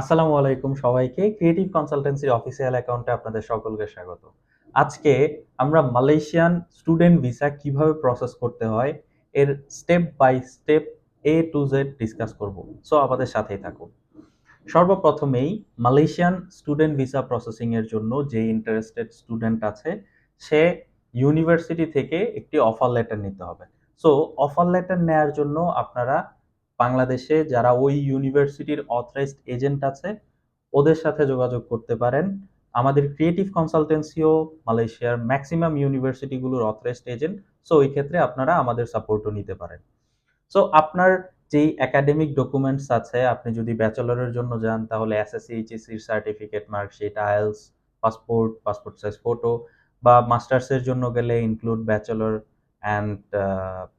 আসসালামু আলাইকুম সবাইকে। ক্রিয়েটিভ কনসালটেন্সির অফিসিয়াল অ্যাকাউন্টে আপনাদের সকলকে স্বাগত। আজকে আমরা মালয়েশিয়ান স্টুডেন্ট ভিসা কীভাবে প্রসেস করতে হয়, এর step by step A to Z discuss করব। সো আমাদের সাথেই থাকুন। সর্বপ্রথমেই মালয়েশিয়ান স্টুডেন্ট ভিসা প্রসেসিং এর জন্য যে ইন্টারেস্টেড স্টুডেন্ট আছে, সে ইউনিভার্সিটি থেকে একটি অফার লেটার নিতে হবে। সো অফার লেটার নেয়ার জন্য আপনারা বাংলাদেশে যারা ওই ইউনিভার্সিটির অথরাইজড এজেন্ট আছে, ওদের সাথে যোগাযোগ করতে পারেন। আমাদের ক্রিয়েটিভ কনসালটেন্সিও মালয়েশিয়ার ম্যাক্সিমাম ইউনিভার্সিটিগুলোর অথরাইজড এজেন্ট সো ওই ক্ষেত্রে আপনারা আমাদের সাপোর্টও নিতে পারেন। সো আপনার যেই একাডেমিক ডকুমেন্টস আছে, আপনি যদি ব্যাচেলরের জন্য যান, তাহলে SSC এইচএসসির certificate marksheet IELTS passport passport size photo বা মাস্টার্সের জন্য গেলে ইনক্লুড ব্যাচেলর অ্যান্ড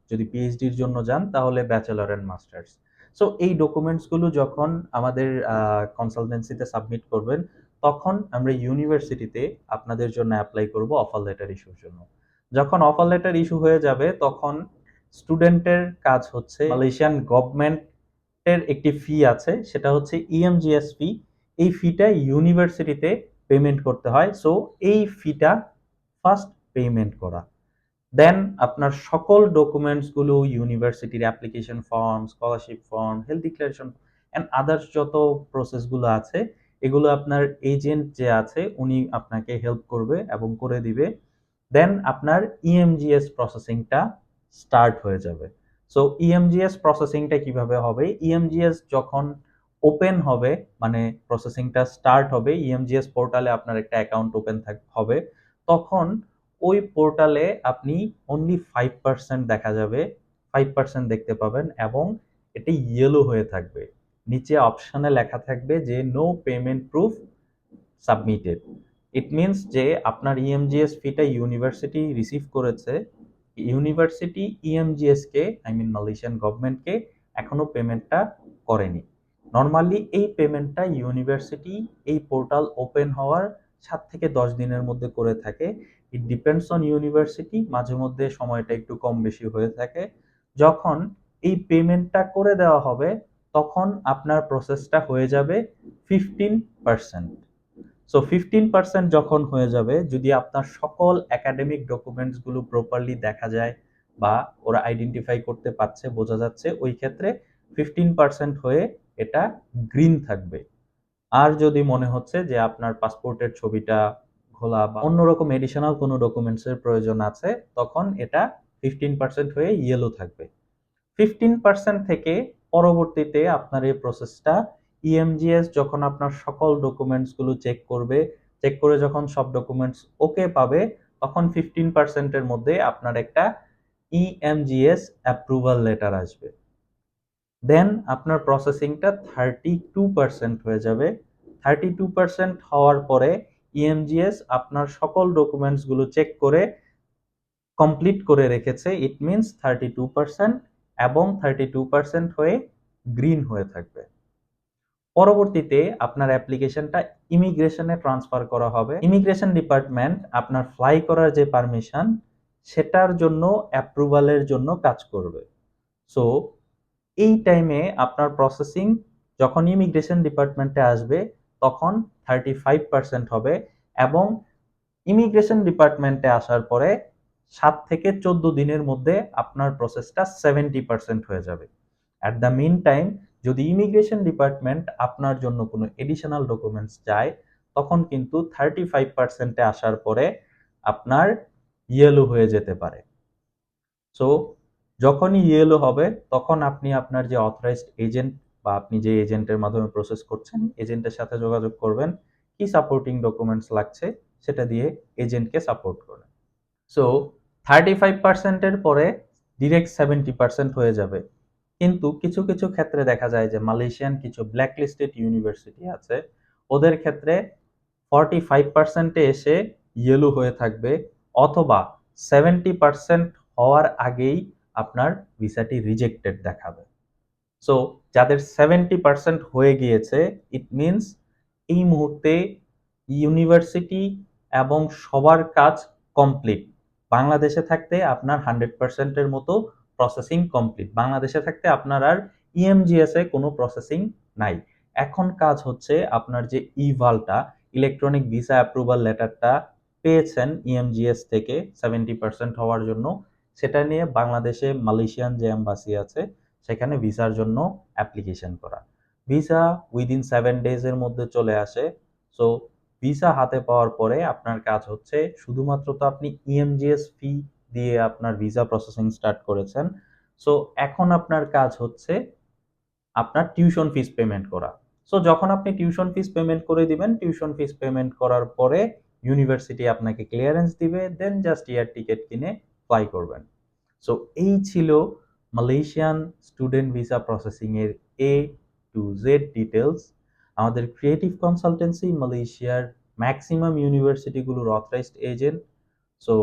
যদি পিএইচডির জন্য যান, তাহলে ব্যাচেলর অ্যান্ড মাস্টার্স সো এই ডকুমেন্টসগুলো যখন আমাদের কনসালটেন্সিতে সাবমিট করবেন, তখন আমরা ইউনিভার্সিটিতে আপনাদের জন্য অ্যাপ্লাই করব অফার লেটার ইস্যুর জন্য। যখন অফার লেটার ইস্যু হয়ে যাবে, তখন স্টুডেন্টের কাজ হচ্ছে মালয়েশিয়ান গভর্নমেন্টের একটি ফি আছে, সেটা হচ্ছে ইএমজিএস ফি এই ফিটা ইউনিভার্সিটিতে পেমেন্ট করতে হয়। সো এই ফিটা ফার্স্ট পেমেন্ট করা। দেন আপনার সকল ডকুমেন্টসগুলো ইউনিভার্সিটির application form scholarship form health declaration and others যত প্রসেসগুলো আছে, এগুলো আপনার এজেন্ট যে আছে, উনি আপনাকে হেল্প করবে এবং করে দিবে। দেন আপনার ইএমজিএস প্রসেসিংটা স্টার্ট হয়ে যাবে। সো ইএমজিএস প্রসেসিংটা কীভাবে হবে? ইএমজিএস যখন ওপেন হবে মানে প্রসেসিংটা স্টার্ট হবে ইএমজিএস পোর্টালে আপনার একটা অ্যাকাউন্ট ওপেন থাক, হবে, তখন ওই পোর্টালে আপনি অনলি ফাইভ পার্সেন্ট দেখা যাবে। ফাইভ পার্সেন্ট দেখতে পাবেন এবং এটি ইয়েলো হয়ে থাকবে। নিচে অপশানে লেখা থাকবে যে no payment proof submitted it means যে, আপনার ইএমজিএস ফিটা ইউনিভার্সিটি রিসিভ করেছে। ইউনিভার্সিটি ইএমজিএসকে আই মিন মালয়েশিয়ান গভর্নমেন্টকে এখনও পেমেন্টটা করেনি। নর্মালি এই পেমেন্টটা ইউনিভার্সিটি এই পোর্টাল ওপেন হওয়ার সাত থেকে দশ দিনের মধ্যে করে থাকে। ইট ডিপেন্ডস অন ইউনিভার্সিটি মাঝে মধ্যে সময়টা একটু কম বেশি হয়ে থাকে। যখন এই পেমেন্টটা করে দেওয়া হবে, তখন আপনার প্রসেসটা হয়ে যাবে fifteen percent so fifteen percent যখন হয়ে যাবে, যদি আপনার সকল একাডেমিক ডকুমেন্টসগুলো প্রপারলি দেখা যায় বা ওরা আইডেন্টিফাই করতে পারছে, বোঝা যাচ্ছে, ওই ক্ষেত্রে ফিফটিন পার্সেন্ট হয়ে এটা গ্রিন থাকবে। আর যদি মনে হচ্ছে যে আপনার পাসপোর্টের ছবিটা খোলা বা অন্যরকম এডিশনাল কোনো ডকুমেন্টসের প্রয়োজন আছে, তখন এটা ফিফটিন পার্সেন্ট হয়ে ইয়েলো থাকবে। ফিফটিন পার্সেন্ট থেকে পরবর্তীতে আপনার এই প্রসেসটা ইএমজিএস যখন আপনার সকল ডকুমেন্টসগুলো চেক করবে চেক করে যখন সব ডকুমেন্টস ওকে পাবে, তখন ফিফটিন পার্সেন্টের মধ্যে আপনার একটা ইএমজিএস অ্যাপ্রুভাল লেটার আসবে। দেন আপনার প্রসেসিংটা থার্টি টু পার্সেন্ট হয়ে যাবে। থার্টি টু পার্সেন্ট হওয়ার পরে ইএমজিএস আপনার সকল ডকুমেন্টসগুলো চেক করে কমপ্লিট করে রেখেছে। It means thirty two percent এবং থার্টি টু পার্সেন্ট হয়ে গ্রিন হয়ে থাকবে। পরবর্তীতে আপনার অ্যাপ্লিকেশনটা ইমিগ্রেশনে ট্রান্সফার করা হবে। ইমিগ্রেশন ডিপার্টমেন্ট আপনার ফ্লাই করার যে পারমিশন সেটার জন্য অ্যাপ্রুভালের জন্য কাজ করবে। সো এই টাইমে আপনার প্রসেসিং যখন ইমিগ্রেশন ডিপার্টমেন্টে আসবে তখন থার্টি ফাইভ পার্সেন্ট হবে এবং ইমিগ্রেশন ডিপার্টমেন্টে আসার পরে সাত থেকে চোদ্দ দিনের মধ্যে আপনার প্রসেসটা সেভেন্টি পার্সেন্ট হয়ে যাবে। অ্যাট দ্য মিন টাইম যদি ইমিগ্রেশন ডিপার্টমেন্ট আপনার জন্য কোনো এডিশনাল ডকুমেন্টস চায়, তখন কিন্তু থার্টি ফাইভ পার্সেন্টে আসার পরে আপনার ইয়েলো হয়ে যেতে পারে। সো যখনই ইয়েলো হবে, তখন আপনি আপনার যে অথরাইজড এজেন্ট বা আপনি যে এজেন্টের মাধ্যমে প্রসেস করছেন, এজেন্টের সাথে যোগাযোগ করবেন, কি সাপোর্টিং ডকুমেন্টস লাগছে সেটা দিয়ে এজেন্টকে সাপোর্ট করবেন। সো থার্টি ফাইভ পার্সেন্টের পরে ডিরেক্ট সেভেন্টি পার্সেন্ট হয়ে যাবে। কিন্তু কিছু কিছু ক্ষেত্রে দেখা যায় যে মালয়েশিয়ান কিছু ব্ল্যাকলিস্টেড ইউনিভার্সিটি আছে, ওদের ক্ষেত্রে ফর্টি ফাইভ পার্সেন্টে এসে ইয়েলো হয়ে থাকবে, অথবা সেভেন্টি পার্সেন্ট হওয়ার আগেই আপনার ভিসাটি রিজেক্টেড দেখাবে। সো যাদের সেভেন্টি পার্সেন্ট হয়ে গিয়েছে ইট মিনস এই মুহূর্তে ইউনিভার্সিটি এবং সবার কাজ কমপ্লিট বাংলাদেশে থাকতে আপনার হান্ড্রেড পার্সেন্টের মতো প্রসেসিং কমপ্লিট বাংলাদেশে থাকতে আপনার আর ইএমজিএস এ কোনো প্রসেসিং নাই। এখন কাজ হচ্ছে আপনার যে ইভালটা ইলেকট্রনিক ভিসা অ্যাপ্রুভাল লেটারটা পেয়েছেন ইএমজিএস থেকে সেভেন্টি পার্সেন্ট হওয়ার জন্য, সেটা নিয়ে বাংলাদেশে মালয়েশিয়ান যে এম্বাসি আছে সেখানে ভিসার জন্য অ্যাপ্লিকেশন করা। ভিসা উইদিন সেভেন ডেজের মধ্যে চলে আসে। সো ভিসা হাতে পাওয়ার পরে আপনার কাজ হচ্ছে শুধুমাত্র তো আপনি ইএমজিএস ফি দিয়ে আপনার ভিসা প্রসেসিং স্টার্ট করেছেন। সো এখন আপনার কাজ হচ্ছে আপনার টিউশন ফিস পেমেন্ট করা। সো যখন আপনি টিউশন ফিস পেমেন্ট করে দিবেন টিউশন ফিস পেমেন্ট করার পরে ইউনিভার্সিটি আপনাকে ক্লিয়ারেন্স দিবে দেন জাস্ট ইয়ার টিকিট কিনে ফ্লাই করবেন। সো এই ছিল মালয়েশিয়ান স্টুডেন্ট ভিসা প্রসেসিং এর এ টু জেড ডিটেলস আমাদের ক্রিয়েটিভ কনসালটেন্সি মালয়েশিয়ার ম্যাক্সিমাম ইউনিভার্সিটিগুলোর অথরাইজড এজেন্ট সো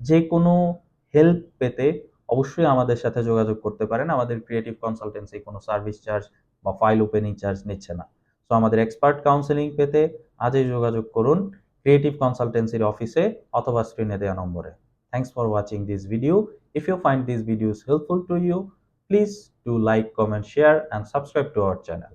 যে কোনো হেল্প পেতে অবশ্যই আমাদের সাথে যোগাযোগ করতে পারেন, আমাদের ক্রিয়েটিভ কনসালটেন্সি কোনো সার্ভিস চার্জ বা ফাইল ওপেনিং চার্জ নিচ্ছে না। সো আমাদের এক্সপার্ট কাউন্সেলিং পেতে আজই যোগাযোগ করুন ক্রিয়েটিভ কনসালটেন্সির অফিসে অথবা স্ক্রিনে দেওয়া নম্বরে। Thanks for watching this video If you find these videos helpful to you, please do like, comment, share and subscribe to our channel.